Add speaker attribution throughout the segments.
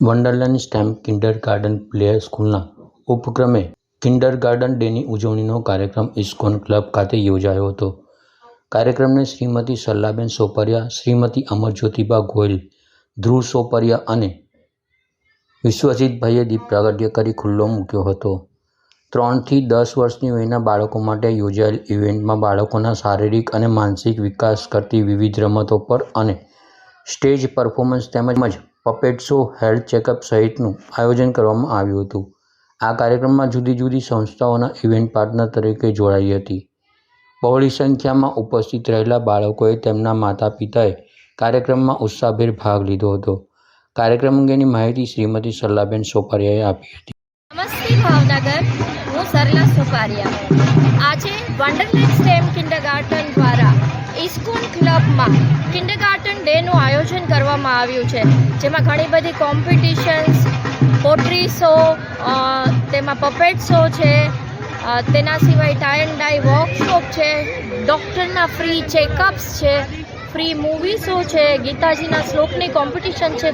Speaker 1: Wonderland STEM kindergarten play સ્કૂલના ઉપક્રમે kindergarten ડેની ઉજવણીનો કાર્યક્રમ ઇસ્કોન ક્લબ ખાતે યોજાયો હતો. કાર્યક્રમને શ્રીમતી સરલાબેન સોપરિયા, શ્રીમતી અમરજ્યોતિબા ગોયલ, ધ્રુવ સોપરિયા અને વિશ્વજીતભાઈએ દીપ પ્રાગટ્ય કરી ખુલ્લો મૂક્યો હતો. ત્રણથી દસ વર્ષની વયના બાળકો માટે યોજાયેલ ઇવેન્ટમાં બાળકોના શારીરિક અને માનસિક વિકાસ કરતી વિવિધ રમતો પર અને સ્ટેજ પરફોર્મન્સ તેમજ પપેટ શો હેલ્થ ચેકઅપ સહિતનું આયોજન કરવામાં આવ્યું હતું. આ કાર્યક્રમમાં જુદી જુદી સંસ્થાઓના ઇવેન્ટ પાર્ટનર તરીકે જોડાઈ હતી. બહોળી સંખ્યામાં ઉપસ્થિત રહેલા બાળકોએ તેમના માતા પિતાએ કાર્યક્રમમાં ઉત્સાહભેર ભાગ લીધો હતો. કાર્યક્રમ અંગેની માહિતી શ્રીમતી સરલાબેન સોપારિયાએ આપી હતી.
Speaker 2: નમસ્તે ભાવનગર, હું સરલા સુપારિયા. આજે વન્ડરલેન્ડ સ્ટેમ કિન્ડરગાર્ટન દ્વારા ઇસ્કોન ક્લબમાં કિન્ડરગાર્ટન ડેનું આયોજન કરવામાં આવ્યું છે. જેમાં ઘણી બધી કોમ્પિટિશન્સ પોટ્રી શો તેમાં પપેટ શો છે તેના સિવાય ટાય એન્ડ ડાય વર્કશોપ છે ડૉક્ટરના ફ્રી ચેકઅપ્સ છે ફ્રી મૂવી શો છે, ગીતાજીના શ્લોકની કોમ્પિટિશન છે,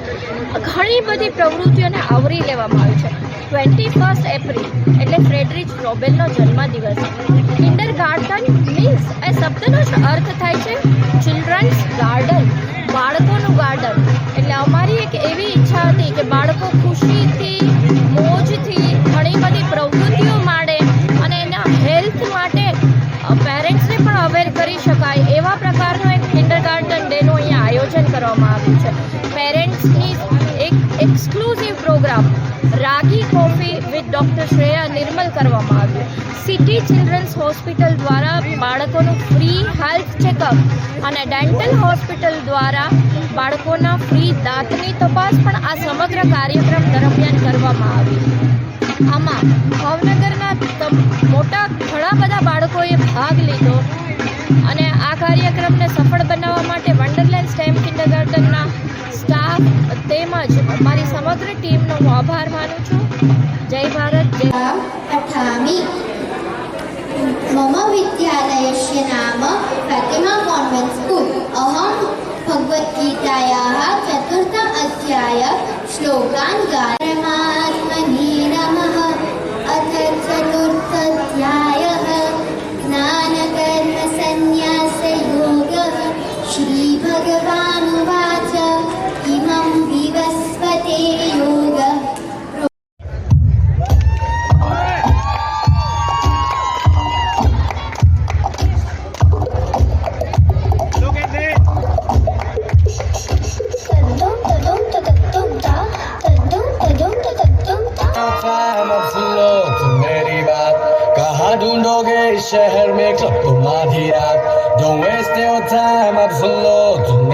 Speaker 2: ઘણી બધી પ્રવૃત્તિઓને આવરી લેવામાં આવી છે. ટ્વેન્ટી ફર્સ્ટ એપ્રિલ એટલે ફ્રેડરિચ રોબેલનો જન્મદિવસ. કિન્ડર ગાર્ડન મીન્સ એ શબ્દનો જ અર્થ થાય છે ચિલ્ડ્રન્સ ગાર્ડન બાળકોનું ગાર્ડન એટલે અમારી એક એવી ઈચ્છા હતી કે બાળકો ખુશીથી કરવામાં આવ્યું છે. પેરેન્ટ્સની એક exclusive programme ragi coffee with doctor Shreya Nirmal કરવામાં આવ્યું સિટી ચિલ્ડ્રન્સ હોસ્પિટલ દ્વારા બાળકોનું ફ્રી હેલ્થ ચેકઅપ અને ડેન્ટલ હોસ્પિટલ દ્વારા બાળકોના ફ્રી દાંતની તપાસ પણ આ સમગ્ર કાર્યક્રમ દરમિયાન કરવામાં આવી. આમાં ભાવનગરના મોટા ઘણા બધા બાળકોએ ભાગ લીધો અને મારી સમગ્ર ટીમનો હું આભાર માનું છું. જય ભારત, જય
Speaker 3: પઠામી મમ વિદ્યાલયસ્ય નામ પ્રતિમા કોન્વેન્ટ સ્કૂલ. અહમ
Speaker 4: ભગવદ્ગીતાયા ચતુર્થ અધ્યાય શ્લોકાન ગાન પરમાત્મને નમઃ. અથ ચતુર્થ અધ્યાય शहर में क्लब तुम आधी रात Don't waste your time, absolute.